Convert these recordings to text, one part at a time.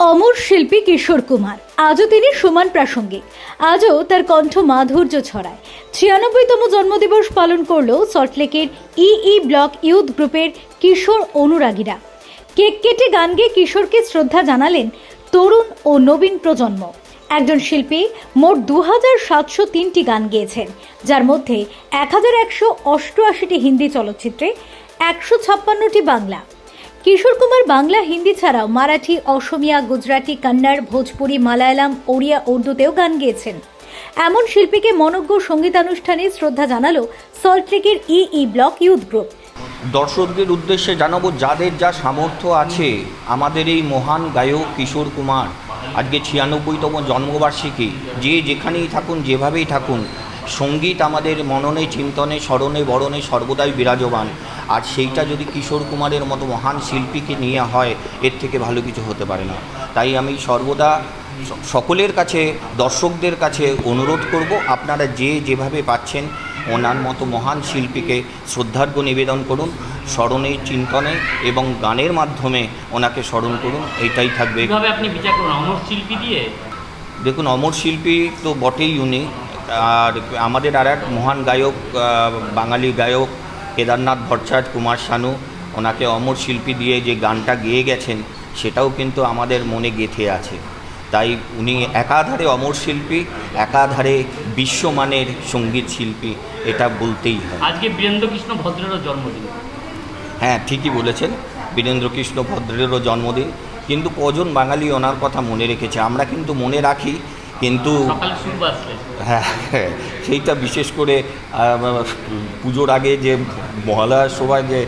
অমর শিল্পী কিশোর কুমার। আজও তিনি সমান প্রাসঙ্গিক। আজও তার কণ্ঠ মাধুর্য ছড়ায়। ছিয়ানব্বইতম জন্মদিবস পালন করল সল্টলেকের ইই ব্লক ইউথ গ্রুপের কিশোর অনুরাগীরা। কেক কেটে গান গেয়ে কিশোরকে শ্রদ্ধা জানালেন তরুণ ও নবীন প্রজন্ম। একজন শিল্পী মোট দু হাজার সাতশো তিনটি গান গেয়েছেন, যার মধ্যে এক হাজার একশো অষ্টআশিটি হিন্দি চলচ্চিত্রে একশো ছাপ্পান্নটি বাংলা। কিশোর কুমার বাংলা হিন্দি ছাড়াও মারাঠি, অসমিয়া, গুজরাটি, কন্নড়, ভোজপুরি, মালায়ালাম, ওড়িয়া, উর্দুতেও গান গেয়েছেন। এমন শিল্পীকে মনজ্ঞ সঙ্গীতানুষ্ঠানে শ্রদ্ধা জানালো সল্টলেকের ই ব্লক ইউথ গ্রুপ। দর্শকদের উদ্দেশ্যে জানাব যাদের যা সামর্থ্য আছে, আমাদের এই মহান গায়ক কিশোর কুমার, আজকে ছিয়ানব্বইতম জন্মবার্ষিকী, যে যেখানেই থাকুন, যেভাবেই থাকুন সংগীত আমাদের মননে চিন্তনে স্মরণে বরণে সর্বদাই বিরাজমান। আর সেইটা যদি কিশোর কুমারের মতো মহান শিল্পীকে নিয়ে হয় এর থেকে ভালো কিছু হতে পারে না। তাই আমি সর্বদা সকলের কাছে দর্শকদের কাছে অনুরোধ করব আপনারা যে যেভাবে পাচ্ছেন ওনার মতো মহান শিল্পীকে শ্রদ্ধার্ঘ্য নিবেদন করুন স্মরণে চিন্তনে এবং গানের মাধ্যমে ওনাকে স্মরণ করুন এইটাই থাকবে। আপনি বিচার করুন? অমর শিল্পী দিয়ে? দেখুন অমর শিল্পী তো বটেই উনি। আর আমাদের আর এক মহান গায়ক বাঙালি গায়ক কেদারনাথ ভট্টাচার্য কুমার শানু ওনাকে অমর শিল্পী দিয়ে যে গানটা গেয়ে গেছেন সেটাও কিন্তু আমাদের মনে গেঁথে আছে। তাই উনি একাধারে অমর শিল্পী একাধারে বিশ্বমানের সংগীত শিল্পী এটা বলতেই হয়। আজকে বীরেন্দ্র কৃষ্ণ ভদ্রেরও জন্মদিন। হ্যাঁ ঠিকই বলেছেন বীরেন্দ্রকৃষ্ণ ভদ্রেরও জন্মদিন। কিন্তু কজন বাঙালি ওনার কথা মনে রেখেছে? আমরা কিন্তু মনে রাখি কিন্তু হ্যাঁ হ্যাঁ, সেইটা বিশেষ করে পুজোর আগে যে মহালয়ার সময় যে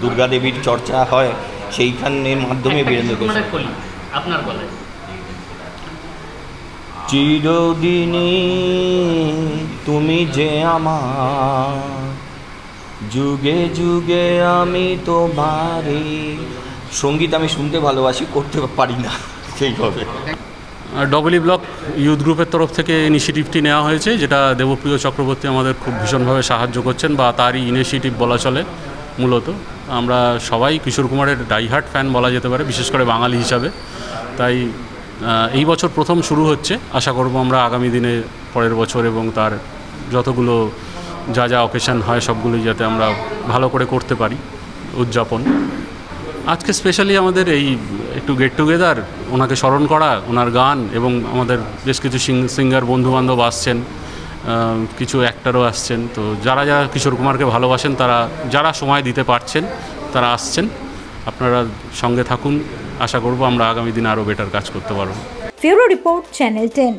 দুর্গা দেবীর চর্চা হয় সেইখানের মাধ্যমে কুমারের কলি আপনার গলায় চিরদিনই তুমি যে আমার যুগে যুগে আমি তোমারে সংগীত আমি শুনতে ভালোবাসি করতে পারি না সেইভাবে। ডবলি ব্লক ইউথ গ্রুপের তরফ থেকে ইনিশিয়েটিভটি নেওয়া হয়েছে, যেটা দেবপ্রিয় চক্রবর্তী আমাদের খুব ভীষণভাবে সাহায্য করছেন বা তারই ইনিশিয়েটিভ বলা চলে মূলত। আমরা সবাই কিশোর কুমারের ডাইহার্ট ফ্যান বলা যেতে পারে, বিশেষ করে বাঙালি হিসাবে। তাই এই বছর প্রথম শুরু হচ্ছে। আশা করব আমরা আগামী দিনে, পরের বছর এবং তার যতগুলো যা যা অকেশন হয় সবগুলোই যাতে আমরা ভালো করে করতে পারি উদযাপন। আজকে স্পেশালি আমাদের এই একটু গেট টুগেদার ওনাকে স্মরণ করা, ওনার গান এবং আমাদের বেশ কিছু সিঙ্গার বন্ধুবান্ধব আসছেন কিছু অ্যাক্টারও আসছেন। তো যারা যারা কিশোর কুমারকে ভালোবাসেন, তারা, যারা সময় দিতে পারছেন, তারা আসছেন। আপনারা সঙ্গে থাকুন। আশা করব আমরা আগামী দিনে আরও বেটার কাজ করতে পারব। ফিউরো রিপোর্ট চ্যানেল টেন